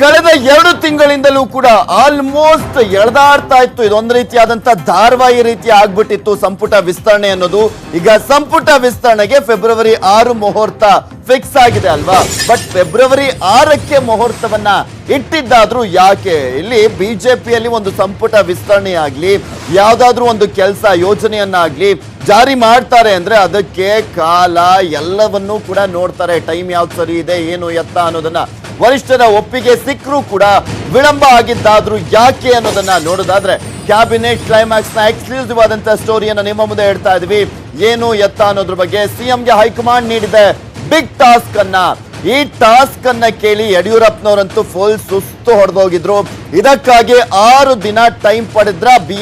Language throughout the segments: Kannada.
ಕಳೆದ ಎರಡು ತಿಂಗಳಿಂದಲೂ ಕೂಡ ಆಲ್ಮೋಸ್ಟ್ ಎಳೆದಾಡ್ತಾ ಇತ್ತು. ಇದೊಂದು ರೀತಿಯಾದಂತ ಧಾರವಾಹಿ ರೀತಿ ಆಗ್ಬಿಟ್ಟಿತ್ತು ಸಂಪುಟ ವಿಸ್ತರಣೆ ಅನ್ನೋದು. ಈಗ ಸಂಪುಟ ವಿಸ್ತರಣೆಗೆ ಫೆಬ್ರವರಿ ಆರು ಮುಹೂರ್ತ ಫಿಕ್ಸ್ ಆಗಿದೆ ಅಲ್ವಾ? ಬಟ್ ಫೆಬ್ರವರಿ ಆರಕ್ಕೆ ಮುಹೂರ್ತವನ್ನ ಇಟ್ಟಿದ್ದಾದ್ರೂ ಯಾಕೆ? ಇಲ್ಲಿ ಬಿಜೆಪಿಯಲ್ಲಿ ಒಂದು ಸಂಪುಟ ವಿಸ್ತರಣೆ ಆಗ್ಲಿ ಯಾವ್ದಾದ್ರೂ ಒಂದು ಕೆಲಸ ಯೋಜನೆಯನ್ನಾಗ್ಲಿ ಜಾರಿ ಮಾಡ್ತಾರೆ ಅಂದ್ರೆ ಅದಕ್ಕೆ ಕಾಲ ಎಲ್ಲವನ್ನೂ ಕೂಡ ನೋಡ್ತಾರೆ. ಟೈಮ್ ಯಾವ್ದು ಸರಿ ಇದೆ, ಏನು ಎತ್ತ ಅನ್ನೋದನ್ನ ವರಿಷ್ಠರ ಒಪ್ಪಿಗೆ ಸಿಕ್ಕರೂ ಕೂಡ ವಿಳಂಬ ಆಗಿದ್ದಾದ್ರೂ ಯಾಕೆ ಅನ್ನೋದನ್ನ ನೋಡೋದಾದ್ರೆ ಕ್ಯಾಬಿನೆಟ್ ಕ್ಲೈಮ್ಯಾಕ್ಸ್ನ ಎಕ್ಸ್ಕ್ಲೂಸಿವ್ ಆದಂತ ಸ್ಟೋರಿಯನ್ನು ನಿಮ್ಮ ಮುಂದೆ ಹೇಳ್ತಾ ಇದ್ವಿ. ಏನು ಎತ್ತ ಅನ್ನೋದ್ರ ಬಗ್ಗೆ ಸಿಎಂಗೆ ಹೈಕಮಾಂಡ್ ನೀಡಿದೆ. ಬಿಗ್ ಟಾಸ್ಕ್ ಅನ್ನ. ಈ ಟಾಸ್ಕ್ ಅನ್ನ ಕೇಳಿ ಯಡಿಯೂರಪ್ಪನವರಂತೂ ಫುಲ್ ಸುಸ್ತು ಹೊಡೆದೋಗಿದ್ರು. ಇದಕ್ಕಾಗಿ ಆರು ದಿನ ಟೈಮ್ ಪಡೆದ್ರ ಬಿ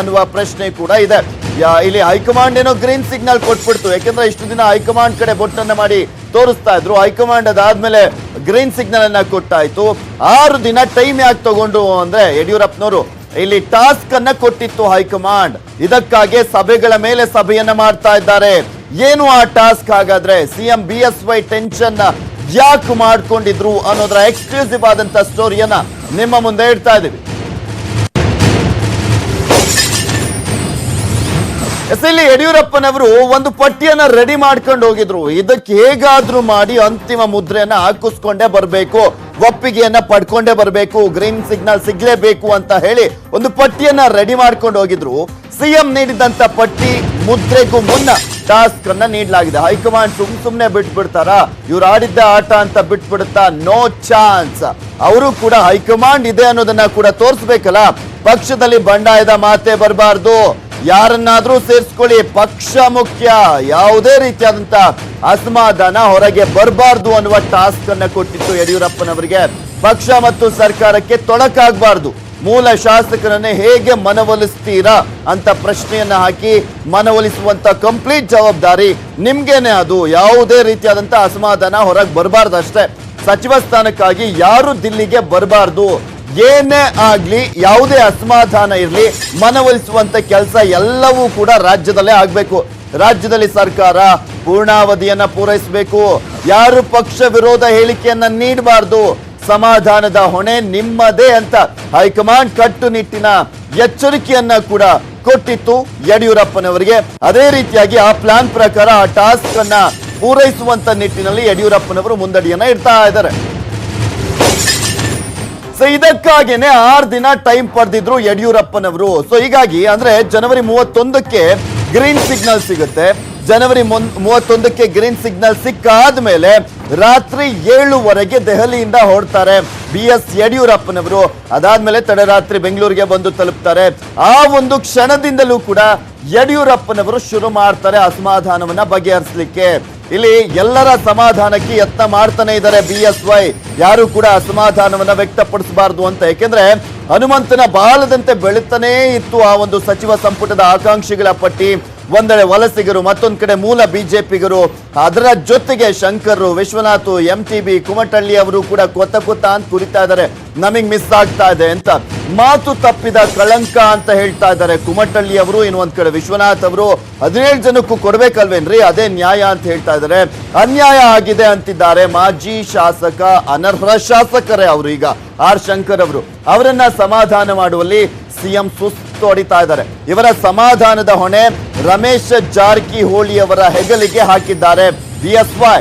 ಅನ್ನುವ ಪ್ರಶ್ನೆ ಕೂಡ ಇದೆ. ಯಾ- ಇಲ್ಲಿ ಹೈಕಮಾಂಡ್ ಏನೋ ಗ್ರೀನ್ ಸಿಗ್ನಲ್ ಕೊಟ್ಬಿಡ್ತು. ಯಾಕಂದ್ರೆ ಇಷ್ಟು ದಿನ ಹೈಕಮಾಂಡ್ ಕಡೆ ಬೊಟ್ಟನ್ನ ಮಾಡಿ ತೋರಿಸ್ತಾ ಇದ್ರು. ಹೈಕಮಾಂಡ್ ಅದಾದ್ಮೇಲೆ ಗ್ರೀನ್ ಸಿಗ್ನಲ್ ಅನ್ನ ಕೊಟ್ಟಾಯ್ತು. ಆರು ದಿನ ಟೈಮ್ ಯಾಕೆ ತಗೊಂಡು ಅಂದ್ರೆ ಯಡಿಯೂರಪ್ಪನವರು ಇಲ್ಲಿ ಟಾಸ್ಕ್ ಅನ್ನ ಕೊಟ್ಟಿತ್ತು ಹೈಕಮಾಂಡ್. ಇದಕ್ಕಾಗಿ ಸಭೆಗಳ ಮೇಲೆ ಸಭೆಯನ್ನ ಮಾಡ್ತಾ ಇದ್ದಾರೆ. ಏನು ಆ ಟಾಸ್ಕ್ ಹಾಗಾದ್ರೆ CM B S Y tension ಯಾಕೆ ಮಾಡ್ಕೊಂಡಿದ್ರು ಅನ್ನೋದ್ರ ಎಕ್ಸ್ಕ್ಲೂಸಿವ್ ಆದಂತ ಸ್ಟೋರಿಯನ್ನ ನಿಮ್ಮ ಮುಂದೆ ಇಡ್ತಾ ಇದೀವಿ ಎಸ್, ಇಲ್ಲಿ ಯಡಿಯೂರಪ್ಪನವರು ಒಂದು ಪಟ್ಟಿಯನ್ನ ರೆಡಿ ಮಾಡ್ಕೊಂಡು ಹೋಗಿದ್ರು. ಇದಕ್ಕೆ ಹೇಗಾದ್ರೂ ಮಾಡಿ ಅಂತಿಮ ಮುದ್ರೆಯನ್ನ ಹಾಕಿಸ್ಕೊಂಡೇ ಬರಬೇಕು, ಒಪ್ಪಿಗೆಯನ್ನ ಪಡ್ಕೊಂಡೇ ಬರಬೇಕು ಗ್ರೀನ್ ಸಿಗ್ನಲ್ ಸಿಗ್ಲೇಬೇಕು ಅಂತ ಹೇಳಿ ಒಂದು ಪಟ್ಟಿಯನ್ನ ರೆಡಿ ಮಾಡ್ಕೊಂಡು ಹೋಗಿದ್ರು. ಸಿಎಂ ನೀಡಿದಂತ ಪಟ್ಟಿ ಮುದ್ರೆಗೂ ಮುನ್ನ ಟಾಸ್ಕ್ ಅನ್ನ ನೀಡಲಾಗಿದೆ. ಹೈಕಮಾಂಡ್ ಸುಮ್ ಸುಮ್ನೆ ಬಿಟ್ಬಿಡ್ತಾರ? ಇವ್ರು ಆಡಿದ್ದ ಆಟ ಅಂತ ಬಿಟ್ಬಿಡುತ್ತಾ? ನೋ ಚಾನ್ಸ್ ಅವರು ಕೂಡ ಹೈಕಮಾಂಡ್ ಇದೆ ಅನ್ನೋದನ್ನ ಕೂಡ ತೋರಿಸ್ಬೇಕಲ್ಲ? ಪಕ್ಷದಲ್ಲಿ ಬಂಡಾಯದ ಮಾತೆ ಬರಬಾರ್ದು. ಯಾರನ್ನಾದ್ರೂ ಸೇರಿಸ್ಕೊಳ್ಳಿ. ಪಕ್ಷ ಮುಖ್ಯ. ಯಾವುದೇ ರೀತಿಯಾದಂತ ಅಸಮಾಧಾನ ಹೊರಗೆ ಬರಬಾರ್ದು ಅನ್ನುವ ಟಾಸ್ಕ್ ಅನ್ನ ಕೊಟ್ಟಿತ್ತು ಯಡಿಯೂರಪ್ಪನವರಿಗೆ. ಪಕ್ಷ ಮತ್ತು ಸರ್ಕಾರಕ್ಕೆ ತೊಡಕಾಗಬಾರ್ದು. ಮೂಲ ಶಾಸಕರನ್ನೇ ಹೇಗೆ ಮನವೊಲಿಸ್ತೀರಾ ಅಂತ ಪ್ರಶ್ನೆಯನ್ನ ಹಾಕಿ ಮನವೊಲಿಸುವಂತ ಕಂಪ್ಲೀಟ್ ಜವಾಬ್ದಾರಿ ನಿಮ್ಗೇನೆ ಅದು. ಯಾವುದೇ ರೀತಿಯಾದಂತ ಅಸಮಾಧಾನ ಹೊರಗೆ ಬರಬಾರ್ದು ಅಷ್ಟೇ. ಸಚಿವ ಸ್ಥಾನಕ್ಕಾಗಿ ಯಾರು ದಿಲ್ಲಿಗೆ ಬರಬಾರ್ದು? ಏನೇ ಆಗ್ಲಿ, ಯಾವುದೇ ಅಸಮಾಧಾನ ಇರಲಿ, ಮನವೊಲಿಸುವಂತ ಕೆಲಸ ಎಲ್ಲವೂ ಕೂಡ ರಾಜ್ಯದಲ್ಲೇ ಆಗ್ಬೇಕು. ರಾಜ್ಯದಲ್ಲಿ ಸರ್ಕಾರ ಪೂರ್ಣಾವಧಿಯನ್ನ ಪೂರೈಸಬೇಕು. ಯಾರು ಪಕ್ಷ ವಿರೋಧ ಹೇಳಿಕೆಯನ್ನ ನೀಡಬಾರ್ದು. ಸಮಾಧಾನದ ಹೊಣೆ ನಿಮ್ಮದೇ ಅಂತ ಹೈಕಮಾಂಡ್ ಕಟ್ಟುನಿಟ್ಟಿನ ಎಚ್ಚರಿಕೆಯನ್ನ ಕೂಡ ಕೊಟ್ಟಿತ್ತು ಯಡಿಯೂರಪ್ಪನವರಿಗೆ. ಅದೇ ರೀತಿಯಾಗಿ ಆ ಪ್ಲಾನ್ ಪ್ರಕಾರ ಆ ಟಾಸ್ಕ್ ಅನ್ನ ಪೂರೈಸುವಂತ ನಿಟ್ಟಿನಲ್ಲಿ ಯಡಿಯೂರಪ್ಪನವರು ಮುಂದಡಿಯನ್ನ ಇಡ್ತಾ ಇದ್ದಾರೆ. ಸೊ ಇದಕ್ಕಾಗೇನೆ ಆರ್ ದಿನ ಟೈಮ್ ಪಡೆದಿದ್ರು ಯಡಿಯೂರಪ್ಪನವರು. ಸೊ ಹೀಗಾಗಿ ಅಂದ್ರೆ ಜನವರಿ ಮೂವತ್ತೊಂದಕ್ಕೆ ಗ್ರೀನ್ ಸಿಗ್ನಲ್ ಸಿಗುತ್ತೆ. ಜನವರಿ ಮೂವತ್ತೊಂದಕ್ಕೆ ಗ್ರೀನ್ ಸಿಗ್ನಲ್ ಸಿಕ್ಕಾದ್ಮೇಲೆ ರಾತ್ರಿ ಏಳುವರೆಗೆ ದೆಹಲಿಯಿಂದ ಹೊರಡ್ತಾರೆ ಬಿ ಎಸ್ ಯಡಿಯೂರಪ್ಪನವರು. ಅದಾದ್ಮೇಲೆ ತಡರಾತ್ರಿ ಬೆಂಗಳೂರಿಗೆ ಬಂದು ತಲುಪ್ತಾರೆ. ಆ ಒಂದು ಕ್ಷಣದಿಂದಲೂ ಕೂಡ ಯಡಿಯೂರಪ್ಪನವರು ಶುರು ಮಾಡ್ತಾರೆ ಅಸಮಾಧಾನವನ್ನ ಬಗೆಹರಿಸಲಿಕ್ಕೆ. ಇಲ್ಲಿ ಎಲ್ಲರ ಸಮಾಧಾನಕ್ಕೆ ಯತ್ನ ಮಾಡ್ತಾನೆ ಇದ್ದಾರೆ ಬಿ ಎಸ್ ವೈ. ಯಾರು ಕೂಡ ಅಸಮಾಧಾನವನ್ನ ವ್ಯಕ್ತಪಡಿಸಬಾರದು ಅಂತ. ಯಾಕೆಂದ್ರೆ ಹನುಮಂತನ ಬಾಲದಂತೆ ಬೆಳೀತಾನೇ ಇತ್ತು ಆ ಒಂದು ಸಚಿವ ಸಂಪುಟದ ಆಕಾಂಕ್ಷಿಗಳ ಪಟ್ಟಿ. ಒಂದೆಡೆ ವಲಸಿಗರು, ಮತ್ತೊಂದು ಕಡೆ ಮೂಲ ಬಿಜೆಪಿಗರು. ಅದರ ಜೊತೆಗೆ Shankar Vishwanath M T B Kumatalli ಅವರು ಕೂಡ ಕೊತ್ತ ಕೊತ್ತ ಅಂತ ಕುರಿತಾ ಇದ್ದಾರೆ. ನಮಗ್ ಮಿಸ್ ಆಗ್ತಾ ಇದೆ ಅಂತ. ಮಾತು ತಪ್ಪಿದ ಕಳಂಕ ಅಂತ ಹೇಳ್ತಾ ಇದ್ದಾರೆ ಕುಮಟಳ್ಳಿ ಅವರು. ಇನ್ನೊಂದ್ ಕಡೆ ವಿಶ್ವನಾಥ್ ಅವರು. ಹದಿನೇಳು ಜನಕ್ಕೂ ಕೊಡ್ಬೇಕಲ್ವೇನ್ರಿ? ಅದೇ ನ್ಯಾಯ ಅಂತ ಹೇಳ್ತಾ ಇದ್ದಾರೆ. ಅನ್ಯಾಯ ಆಗಿದೆ ಅಂತಿದ್ದಾರೆ ಮಾಜಿ ಶಾಸಕ, ಅನರ್ಹ ಶಾಸಕರೇ ಅವರು ಈಗ. ಆರ್ ಶಂಕರ್ ಅವರು. ಅವರನ್ನ ಸಮಾಧಾನ ಮಾಡುವಲ್ಲಿ ಸಿಎಂ ಸುಸ್ತು ಹೊಡಿತಾ ಇದ್ದಾರೆ. ಇವರ ಸಮಾಧಾನದ ಹೊಣೆ ರಮೇಶ್ ಜಾರಕಿಹೊಳಿ ಅವರ ಹೆಗಲಿಗೆ ಹಾಕಿದ್ದಾರೆ ಬಿ ಎಸ್ ವೈ.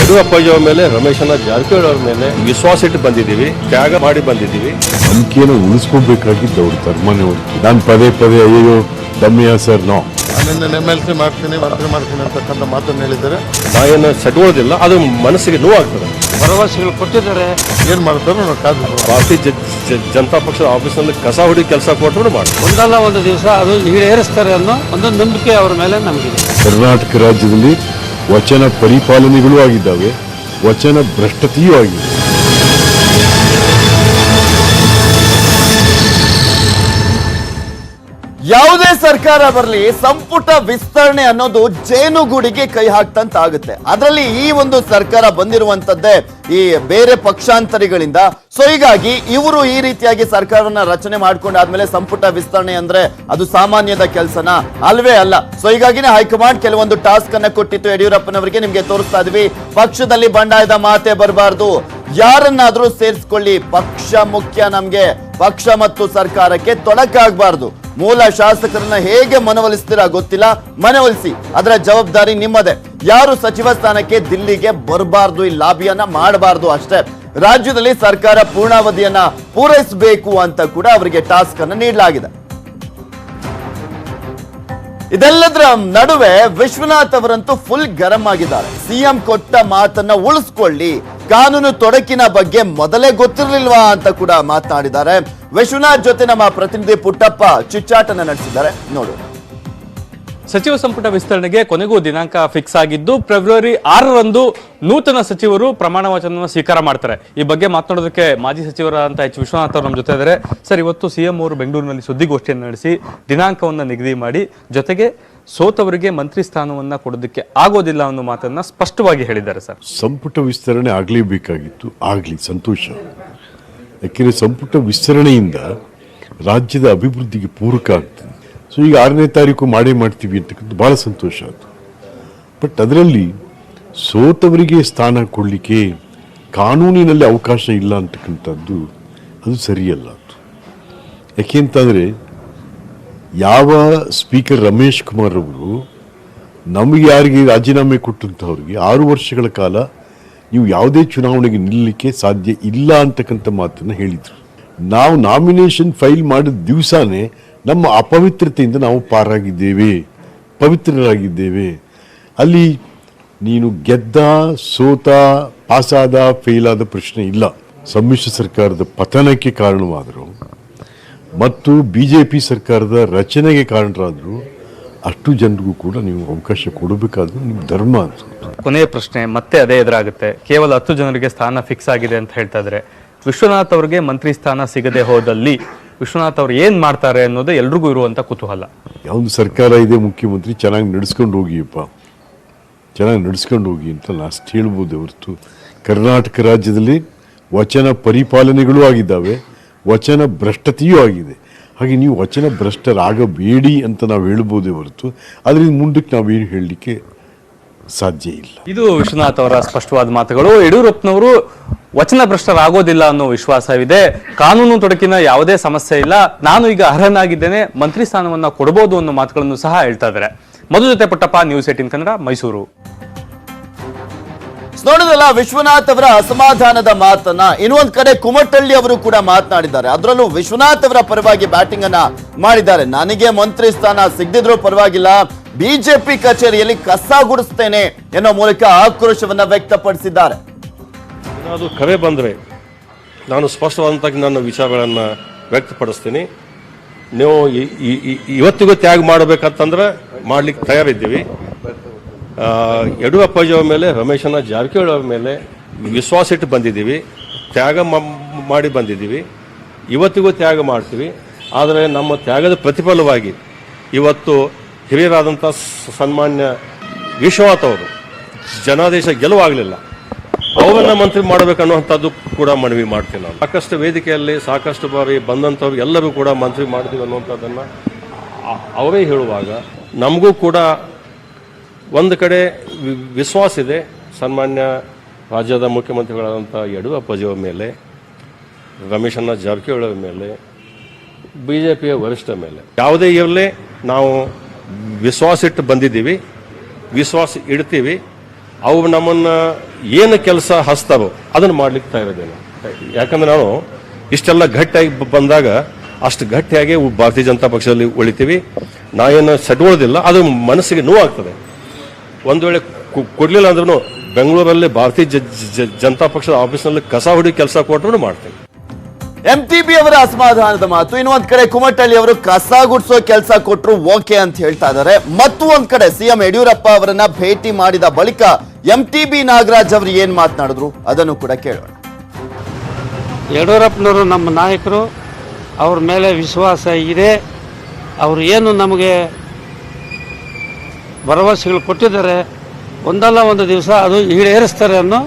ಯಡಿಯೂರಪ್ಪಯ್ಯ ಮೇಲೆ ರಮೇಶನ ಜಾರಕಿಹೊಳಿ ಅವರ ಮೇಲೆ ವಿಶ್ವಾಸ ಇಟ್ಟು ಬಂದಿದ್ದೀವಿ ತ್ಯಾಗ ಮಾಡಿ ಬಂದಿದ್ದೀವಿ. ನಂಬಿಕೆಯನ್ನು ಉಳಿಸ್ಕೋಬೇಕಾಗಿದ್ದು ಅವ್ರ ಧರ್ಮನೇ ನಾನು ಪದೇ ಪದೇ ಅಯ್ಯೋ ದಮ್ಮಿಯ ಸರ್ ನೋ. ನಿನ್ನ ಎಂ ಎಲ್ ಸಿ ಮಾಡ್ತೀನಿ ಮಂತ್ರಿ ಮಾಡ್ತೀನಿ ಅಂತಕ್ಕಂಥ ಮಾತನ್ನು ಹೇಳಿದ್ದಾರೆ. ಬಾಯನ್ನು ಸೆಟ್ಕೊಳ್ಳೋದಿಲ್ಲ ಅದು ಮನಸ್ಸಿಗೆ ನೋವಾಗ್ತದೆ. ಭರವಸೆಗಳು ಕೊಟ್ಟಿದ್ದಾರೆ. ಏನು ಮಾಡ್ತಾರೋ ನಾವು ಕಾದು ಭಾರತೀಯ ಜನತಾ ಪಕ್ಷದ ಆಫೀಸ್ನಲ್ಲಿ ಕಸ ಹುಡಿ ಕೆಲಸ ಕೊಟ್ಟರು ಮಾಡಿ. ಒಂದಲ್ಲ ಒಂದು ದಿವಸ ಅದು ಈಡೇರಿಸ್ತಾರೆ ಅನ್ನೋ ಒಂದು ನಂಬಿಕೆ ಅವರ ಮೇಲೆ ನಮಗಿದೆ. ಕರ್ನಾಟಕ ರಾಜ್ಯದಲ್ಲಿ ವಚನ ಪರಿಪಾಲನೆಗಳು ಆಗಿದ್ದಾವೆ ವಚನ ಭ್ರಷ್ಟತೆಯೂ ಆಗಿದೆ ಯಾವುದೇ ಸರ್ಕಾರ ಬರಲಿ, ಸಂಪುಟ ವಿಸ್ತರಣೆ ಅನ್ನೋದು ಜೇನುಗೂಡಿಗೆ ಕೈ ಹಾಕ್ತಂತ ಆಗುತ್ತೆ ಅದರಲ್ಲಿ ಈ ಒಂದು ಸರ್ಕಾರ ಬಂದಿರುವಂತದ್ದೇ ಈ ಬೇರೆ ಪಕ್ಷಾಂತರಿಗಳಿಂದ. ಸೊ ಹೀಗಾಗಿ ಇವರು ಈ ರೀತಿಯಾಗಿ ಸರ್ಕಾರವನ್ನ ರಚನೆ ಮಾಡ್ಕೊಂಡಾದ್ಮೇಲೆ ಸಂಪುಟ ವಿಸ್ತರಣೆ ಅಂದ್ರೆ ಅದು ಸಾಮಾನ್ಯದ ಕೆಲಸನ? ಅಲ್ವೇ ಅಲ್ಲ. ಸೊ ಹೀಗಾಗಿನೇ ಹೈಕಮಾಂಡ್ ಕೆಲವೊಂದು ಟಾಸ್ಕ್ ಅನ್ನ ಕೊಟ್ಟಿತ್ತು. ಯಡಿಯೂರಪ್ಪನವರಿಗೆ ನಿಮ್ಗೆ ತೋರಿಸ್ತಾ ಇದ್ವಿ. ಪಕ್ಷದಲ್ಲಿ ಬಂಡಾಯದ ಮಾತೆ ಬರಬಾರ್ದು. ಯಾರನ್ನಾದ್ರೂ ಸೇರಿಸ್ಕೊಳ್ಳಿ. ಪಕ್ಷ ಮುಖ್ಯ ನಮ್ಗೆ. ಪಕ್ಷ ಮತ್ತು ಸರ್ಕಾರಕ್ಕೆ ತೊಡಕಾಗಬಾರ್ದು. ಮೂಲ ಶಾಸಕರನ್ನ ಹೇಗೆ ಮನವೊಲಿಸ್ತೀರಾ ಗೊತ್ತಿಲ್ಲ. ಮನವೊಲಿಸಿ ಅದರ ಜವಾಬ್ದಾರಿ ನಿಮ್ಮದೇ. ಯಾರು ಸಚಿವ ಸ್ಥಾನಕ್ಕೆ ದಿಲ್ಲಿಗೆ ಬರಬಾರ್ದು, ಈ ಲಾಬಿಯನ್ನ ಮಾಡಬಾರ್ದು ಅಷ್ಟೇ. ರಾಜ್ಯದಲ್ಲಿ ಸರ್ಕಾರ ಪೂರ್ಣಾವಧಿಯನ್ನ ಪೂರೈಸಬೇಕು ಅಂತ ಕೂಡ ಅವರಿಗೆ ಟಾಸ್ಕ್ ಅನ್ನು ನೀಡಲಾಗಿದೆ. ಇದೆಲ್ಲದರ ನಡುವೆ ವಿಶ್ವನಾಥ್ ಅವರಂತೂ ಫುಲ್ ಗರಂ ಆಗಿದ್ದಾರೆ. ಸಿಎಂ ಕೊಟ್ಟ ಮಾತನ್ನ ಉಳಿಸ್ಕೊಳ್ಳಿ. ಕಾನೂನು ತೊಡಕಿನ ಬಗ್ಗೆ ಮೊದಲೇ ಗೊತ್ತಿರಲಿಲ್ವಾ ಅಂತ ಕೂಡ ಮಾತನಾಡಿದ್ದಾರೆ. ವಿಶ್ವನಾಥ್ ಜೊತೆ ನಮ್ಮ ಪ್ರತಿನಿಧಿ ಪುಟ್ಟಪ್ಪ ಚುಚ್ಚಾಟನ ನಡೆಸಿದ್ದಾರೆ. ನೋಡು. ಸಚಿವ ಸಂಪುಟ ವಿಸ್ತರಣೆಗೆ ಕೊನೆಗೂ ದಿನಾಂಕ ಫಿಕ್ಸ್ ಆಗಿದ್ದು, ಫೆಬ್ರವರಿ ಆರರಂದು ನೂತನ ಸಚಿವರು ಪ್ರಮಾಣ ವಚನವನ್ನು ಸ್ವೀಕಾರ ಮಾಡ್ತಾರೆ. ಈ ಬಗ್ಗೆ ಮಾತನಾಡೋದಕ್ಕೆ ಮಾಜಿ ಸಚಿವರಾದಂತಹ ಎಚ್. ವಿಶ್ವನಾಥ್ ಅವರು ನಮ್ಮ ಜೊತೆ ಇದ್ದಾರೆ. ಸರ್, ಇವತ್ತು ಸಿಎಂ ಅವರು ಬೆಂಗಳೂರಿನಲ್ಲಿ ಸುದ್ದಿಗೋಷ್ಠಿಯನ್ನು ನಡೆಸಿ, ದಿನಾಂಕವನ್ನು ನಿಗದಿ ಮಾಡಿ, ಜೊತೆಗೆ ಸೋತವರಿಗೆ ಮಂತ್ರಿ ಸ್ಥಾನವನ್ನ ಕೊಡೋದಕ್ಕೆ ಆಗೋದಿಲ್ಲ ಅನ್ನೋ ಮಾತನ್ನ ಸ್ಪಷ್ಟವಾಗಿ ಹೇಳಿದ್ದಾರೆ ಸರ್. ಸಂಪುಟ ವಿಸ್ತರಣೆ ಆಗಲೇಬೇಕಾಗಿತ್ತು, ಆಗಲಿ, ಸಂತೋಷ. ಯಾಕೆಂದರೆ ಸಂಪುಟ ವಿಸ್ತರಣೆಯಿಂದ ರಾಜ್ಯದ ಅಭಿವೃದ್ಧಿಗೆ ಪೂರಕ ಆಗ್ತದೆ. ಸೊ ಈಗ ಆರನೇ ತಾರೀಕು ಮಾಡೇ ಮಾಡ್ತೀವಿ ಅಂತಕ್ಕಂಥ ಭಾಳ ಸಂತೋಷ ಆಯಿತು ಬಟ್ ಅದರಲ್ಲಿ ಸೋತವರಿಗೆ ಸ್ಥಾನ ಕೊಡಲಿಕ್ಕೆ ಕಾನೂನಿನಲ್ಲಿ ಅವಕಾಶ ಇಲ್ಲ ಅಂತಕ್ಕಂಥದ್ದು ಅದು ಸರಿಯಲ್ಲ ಅದು. ಯಾಕೆಂತಂದರೆ ಯಾವ ಸ್ಪೀಕರ್ ರಮೇಶ್ ಕುಮಾರ್ ಅವರು ನಮಗೆ ಯಾರಿಗೆ ರಾಜೀನಾಮೆ ಕೊಟ್ಟಂಥವ್ರಿಗೆ ಆರು ವರ್ಷಗಳ ಕಾಲ ನೀವು ಯಾವುದೇ ಚುನಾವಣೆಗೆ ನಿಲ್ಲಲಿಕ್ಕೆ ಸಾಧ್ಯ ಇಲ್ಲ ಅಂತಕ್ಕಂಥ ಮಾತನ್ನು ಹೇಳಿದರು. ನಾವು ನಾಮಿನೇಷನ್ ಫೈಲ್ ಮಾಡಿದ ದಿವಸನೇ ನಮ್ಮ ಅಪವಿತ್ರತೆಯಿಂದ ನಾವು ಪಾರಾಗಿದ್ದೇವೆ, ಪವಿತ್ರರಾಗಿದ್ದೇವೆ. ಅಲ್ಲಿ ನೀನು ಗೆದ್ದ, ಸೋತ, ಪಾಸಾದ ಫೇಲಾದ ಪ್ರಶ್ನೆ ಇಲ್ಲ. ಸಮ್ಮಿಶ್ರ ಸರ್ಕಾರದ ಪತನಕ್ಕೆ ಕಾರಣವಾದರು ಮತ್ತು ಬಿ ಜೆ ಪಿ ಸರ್ಕಾರದ ರಚನೆಗೆ ಕಾರಣರಾದರು ಅಷ್ಟು ಜನರಿಗೂ ಕೂಡ ನೀವು ಅವಕಾಶ ಕೊಡಬೇಕಾದ್ರೂ ನಿಮ್ಮ ಧರ್ಮ ಅಂತ. ಕೊನೆಯ ಪ್ರಶ್ನೆ ಮತ್ತೆ ಅದೇ ಎದುರಾಗುತ್ತೆ. ಕೇವಲ ಹತ್ತು ಜನರಿಗೆ ಸ್ಥಾನ ಫಿಕ್ಸ್ ಆಗಿದೆ ಅಂತ ಹೇಳ್ತಾ ಇದ್ರೆ ವಿಶ್ವನಾಥ್ ಅವರಿಗೆ ಮಂತ್ರಿ ಸ್ಥಾನ ಸಿಗದೆ ಹೋದಲ್ಲಿ ವಿಶ್ವನಾಥ್ ಅವರು ಏನು ಮಾಡ್ತಾರೆ ಅನ್ನೋದು ಎಲ್ರಿಗೂ ಇರುವಂತ ಕುತೂಹಲ. ಯಾವುದು ಸರ್ಕಾರ ಇದೆ ಮುಖ್ಯಮಂತ್ರಿ ಚೆನ್ನಾಗಿ ನಡೆಸ್ಕೊಂಡು ಹೋಗಿಯಪ್ಪ. ಚೆನ್ನಾಗಿ ನಡೆಸ್ಕೊಂಡು ಹೋಗಿ ಅಂತ ಲಾಸ್ಟ್ ಹೇಳ್ಬೋದು ಹೊರತು. ಕರ್ನಾಟಕ ರಾಜ್ಯದಲ್ಲಿ ವಚನ ಪರಿಪಾಲನೆಗಳು ಆಗಿದ್ದಾವೆ. ವಚನ ಭ್ರಷ್ಟತೆಯೂ ಆಗಿದೆ. ಹಾಗೆ ನೀವು ವಚನ ಭ್ರಷ್ಟರಾಗಬೇಡಿ ಅಂತ ನಾವು ಹೇಳ್ಬೋದೇ ಹೊರತು ಅದರಿಂದ ಮುಂದಕ್ಕೆ ನಾವೇನು ಹೇಳಲಿಕ್ಕೆ ಸಾಧ್ಯ ಇಲ್ಲ. ಇದು ವಿಶ್ವನಾಥ್ ಅವರ ಸ್ಪಷ್ಟವಾದ ಮಾತುಗಳು. ಯಡಿಯೂರಪ್ಪನವರು ವಚನ ಭ್ರಷ್ಟರಾಗೋದಿಲ್ಲ ಅನ್ನೋ ವಿಶ್ವಾಸವಿದೆ. ಕಾನೂನು ತೊಡಕಿನ ಯಾವುದೇ ಸಮಸ್ಯೆ ಇಲ್ಲ. ನಾನು ಈಗ ಅರ್ಹನಾಗಿದ್ದೇನೆ. ಮಂತ್ರಿ ಸ್ಥಾನವನ್ನ ಕೊಡಬಹುದು ಅನ್ನೋ ಮಾತುಗಳನ್ನು ಸಹ ಹೇಳ್ತಾ ಇದ್ದಾರೆ. ಮಧು ಜೊತೆ ಪುಟ್ಟಪ್ಪ ನ್ಯೂಸ್ ಏಟಿನ್ ಕನ್ನಡ, ಮೈಸೂರು. ನೋಡಿದಲ್ಲ ವಿಶ್ವನಾಥ್ ಅವರ ಅಸಮಾಧಾನದ ಮಾತನ್ನ. ಇನ್ನೊಂದ್ ಕಡೆ ಕುಮಟಳ್ಳಿ ಅವರು ಕೂಡ ಮಾತನಾಡಿದ್ದಾರೆ. ಅದರಲ್ಲೂ ವಿಶ್ವನಾಥ್ ಅವರ ಪರವಾಗಿ ಬ್ಯಾಟಿಂಗ್ ಅನ್ನ ಮಾಡಿದ್ದಾರೆ. ನನಗೆ ಮಂತ್ರಿ ಸ್ಥಾನ ಸಿಗದಿದ್ರು ಪರವಾಗಿಲ್ಲ. ಬಿಜೆಪಿ ಕಚೇರಿಯಲ್ಲಿ ಕಸ ಗುಡಿಸ್ತೇನೆ ಎನ್ನುವ ಮೂಲಕ ಆಕ್ರೋಶವನ್ನ ವ್ಯಕ್ತಪಡಿಸಿದ್ದಾರೆ. ಅದು ಕರೆ ಬಂದರೆ ನಾನು ಸ್ಪಷ್ಟವಾದಂತ ನನ್ನ ವಿಚಾರಗಳನ್ನ ವ್ಯಕ್ತಪಡಿಸ್ತೀನಿ. ನೀವು ಇವತ್ತಿಗೂ ತ್ಯಾಗ ಮಾಡಬೇಕಂತಂದ್ರೆ ಮಾಡ್ಲಿಕ್ಕೆ ತಯಾರಿದ್ದೀವಿ. ಆ, ಯಡಿಯೂರಪ್ಪಾಜಿ ಅವ್ರ ಮೇಲೆ ರಮೇಶನ ಜಾರಕಿಹೊಳಿ ಅವ್ರ ಮೇಲೆ ವಿಶ್ವಾಸ ಇಟ್ಟು ಬಂದಿದ್ದೀವಿ. ತ್ಯಾಗ ಮಾಡಿ ಬಂದಿದ್ದೀವಿ. ಇವತ್ತಿಗೂ ತ್ಯಾಗ ಮಾಡ್ತೀವಿ. ಆದರೆ ನಮ್ಮ ತ್ಯಾಗದ ಪ್ರತಿಫಲವಾಗಿ ಇವತ್ತು ಹಿರಿಯರಾದಂಥ ಸನ್ಮಾನ್ಯ ವಿಶ್ವನಾಥ್ ಅವರು ಜನಾದೇಶ ಗೆಲುವಾಗಲಿಲ್ಲ. ಅವರನ್ನ ಮಂತ್ರಿ ಮಾಡಬೇಕನ್ನುವಂಥದ್ದು ಕೂಡ ಮನವಿ ಮಾಡ್ತೀನಿ ನಾನು. ಸಾಕಷ್ಟು ವೇದಿಕೆಯಲ್ಲಿ ಸಾಕಷ್ಟು ಬಾರಿ ಬಂದಂಥವ್ರು ಎಲ್ಲರೂ ಕೂಡ ಮಂತ್ರಿ ಮಾಡ್ತೀವಿ ಅನ್ನುವಂಥದ್ದನ್ನು ಅವರೇ ಹೇಳುವಾಗ ನಮಗೂ ಕೂಡ ಒಂದು ಕಡೆ ವಿಶ್ವಾಸ ಇದೆ. ಸನ್ಮಾನ್ಯ ರಾಜ್ಯದ ಮುಖ್ಯಮಂತ್ರಿಗಳಾದಂಥ ಯಡಿಯೂರಪ್ಪಜಿಯವರ ಮೇಲೆ ರಮೇಶನ್ನ ಜಾರಕಿಹೊಳಿ ಮೇಲೆ ಬಿ ಜೆ ಪಿಯ ವರಿಷ್ಠ ಮೇಲೆ. ಯಾವುದೇ ಇರಲಿ, ನಾವು ವಿಶ್ವಾಸ ಇಟ್ಟು ಬಂದಿದ್ದೀವಿ, ವಿಶ್ವಾಸ ಇಡ್ತೀವಿ. ಅವು ನಮ್ಮನ್ನು ಏನು ಕೆಲಸ ಹಚ್ತಾರೋ ಅದನ್ನು ಮಾಡಲಿಕ್ಕೆ ತಯಾರಿದ್ದೇನೆ ಯಾಕಂದ್ರೆ ನಾವು ಇಷ್ಟೆಲ್ಲ ಗಟ್ಟಿಯಾಗಿ ಬಂದಾಗ ಅಷ್ಟು ಗಟ್ಟಿಯಾಗಿ ಭಾರತೀಯ ಜನತಾ ಪಕ್ಷದಲ್ಲಿ ಉಳಿತೀವಿ. ನಾವೇನು ಏನು ಸಡ್ಕೊಳ್ಳೋದಿಲ್ಲ ಅದು ಮನಸ್ಸಿಗೆ ನೋವಾಗ್ತದೆ. ಒಂದು ವೇಳೆ ಕೊಡಲಿಲ್ಲ ಕೊಡ್ಲಿಲ್ಲ ಅಂದ್ರೂ ಬೆಂಗಳೂರಲ್ಲಿ ಭಾರತೀಯ ಜನತಾ ಪಕ್ಷದ ಆಫೀಸ್ನಲ್ಲಿ ಕಸ ಹುಡಿ ಕೆಲಸ ಕೊಟ್ಟರು ಮಾಡ್ತೇವೆ ಎಂ ಟಿ ಬಿ ಅವರ ಅಸಮಾಧಾನದ ಮಾತು. ಇನ್ನೊಂದ್ ಕಡೆ ಕುಮಟಳ್ಳಿ ಅವರು ಕಸ ಗುಡಿಸೋ ಕೆಲಸ ಕೊಟ್ಟರು ಓಕೆ ಅಂತ ಹೇಳ್ತಾ ಇದ್ದಾರೆ. ಮತ್ತು ಒಂದ್ ಕಡೆ ಸಿಎಂ ಯಡಿಯೂರಪ್ಪ ಅವರನ್ನ ಭೇಟಿ ಮಾಡಿದ ಬಳಿಕ ಎಂ ಟಿ ಬಿ ನಾಗರಾಜ್ ಅವರು ಏನ್ ಮಾತನಾಡಿದ್ರು? ಅದನ್ನು ಕೂಡ ಕೇಳೋಣ. ಯಡಿಯೂರಪ್ಪನವರು ನಮ್ಮ ನಾಯಕರು ಅವ್ರ ಮೇಲೆ ವಿಶ್ವಾಸ ಇದೆ. ಅವರು ಏನು ನಮಗೆ ಭರವಸೆಗಳು ಕೊಟ್ಟಿದ್ದಾರೆ. ಒಂದಲ್ಲ ಒಂದು ದಿವಸ ಅದು ಈಡೇರಿಸ್ತಾರೆ ಅನ್ನೋ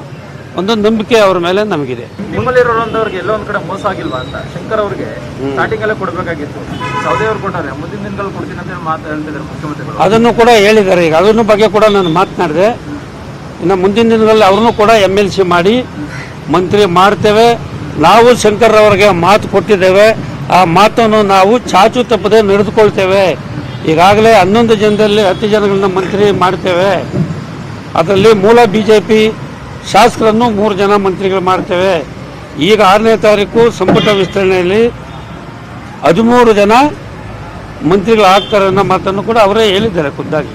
ಒಂದು ನಂಬಿಕೆ ಅವ್ರ ಮೇಲೆ ನಮಗಿದೆ. ನಿಮ್ಮಲ್ಲಿರೋಂಥವ್ರಿಗೆ ಎಲ್ಲೋ ಒಂದ್ ಕಡೆ ಮೋಸ ಆಗಿಲ್ವಾ ಅಂತ ಶಂಕರ್ ಅವ್ರಿಗೆ ಸ್ಟಾರ್ಟಿಂಗ್ ಅಲ್ಲೇ ಕೊಡಬೇಕಾಗಿತ್ತು. ಸೌದೆ ಅವ್ರು ಕೊಟ್ಟಾರೆ. ಮುಂದಿನ ದಿನಗಳಲ್ಲಿ ಕೊಡ್ತೀನಿ ಅಂತ ಮಾತು ಹೇಳ್ತಿದ್ದಾರೆ ಮುಖ್ಯಮಂತ್ರಿಗಳು. ಅದನ್ನು ಕೂಡ ಹೇಳಿದ್ದಾರೆ ಈಗ. ಅದನ್ನು ಬಗ್ಗೆ ಕೂಡ ನಾನು ಮಾತನಾಡಿದೆ. ಇನ್ನು ಮುಂದಿನ ದಿನಗಳಲ್ಲಿ ಅವ್ರನ್ನೂ ಕೂಡ ಎಂ ಎಲ್ ಸಿ ಮಾಡಿ ಮಂತ್ರಿ ಮಾಡ್ತೇವೆ. ನಾವು ಶಂಕರ್ ಅವರಿಗೆ ಮಾತು ಕೊಟ್ಟಿದ್ದೇವೆ. ಆ ಮಾತನ್ನು ನಾವು ಚಾಚು ತಪ್ಪದೆ ನಡೆದುಕೊಳ್ತೇವೆ. ಈಗಾಗಲೇ ಹನ್ನೊಂದು ಜನದಲ್ಲಿ ಹತ್ತು ಜನಗಳನ್ನ ಮಂತ್ರಿ ಮಾಡ್ತೇವೆ. ಅದರಲ್ಲಿ ಮೂಲ ಬಿ ಜೆ ಪಿ ಶಾಸಕರನ್ನು ಮೂರು ಜನ ಮಂತ್ರಿಗಳು ಮಾಡ್ತೇವೆ. ಈಗ ಆರನೇ ತಾರೀಕು ಸಂಪುಟ ವಿಸ್ತರಣೆಯಲ್ಲಿ ಹದಿಮೂರು ಜನ ಮಂತ್ರಿಗಳು ಆಗ್ತಾರೆ ಅನ್ನೋ ಮಾತನ್ನು ಕೂಡ ಅವರೇ ಹೇಳಿದ್ದಾರೆ ಖುದ್ದಾಗಿ.